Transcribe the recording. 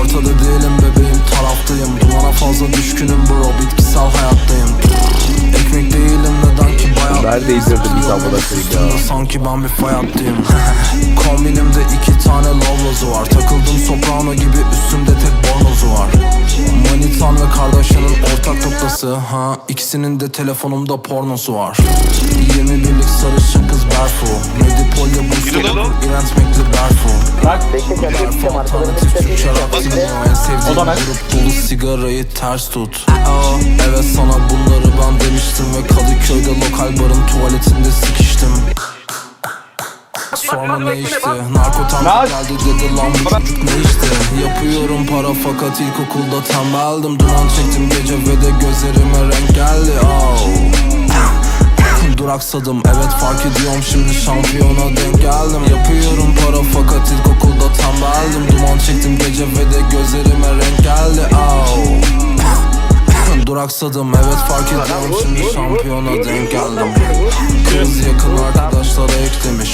Ortada değilim bebeğim taraftayım. Dumana fazla düşkünüm bro bitkisel hayattayım. Ekmek değilim neden ki Nerede izledin biz amına koyayım ya? Sanki ben bir fay hattıyım Kombinimde iki üstümde tek bornozu var. Manitan ve kardeşinin ortak noktası ha? İkisinin de telefonumda pornosu var. 21'lik sarışın kız Berfu. Medipol'de bu İrent Mekli Berfu. Berfu alternatif Türkçe rap dinliyor En sevdiğim grup dolu sigarayı ters tut. Aa, Evet sana bunları ben Sonra ne işte Narkotan geldi dedi lan bu çocuk ne işte? Yapıyorum para fakat ilkokulda tembeldim Duman çektim gece ve de gözlerime renk geldi. Oh. Duraksadım evet fark ediyorum. Şimdi şampiyona denk geldim. Yapıyorum para fakat ilkokulda tembeldim Duman çektim gece ve de gözlerime renk geldi. Oh. Duraksadım evet fark ediyorum. Şimdi şampiyona denk geldim. Kız yakın arkadaşlara eklemiş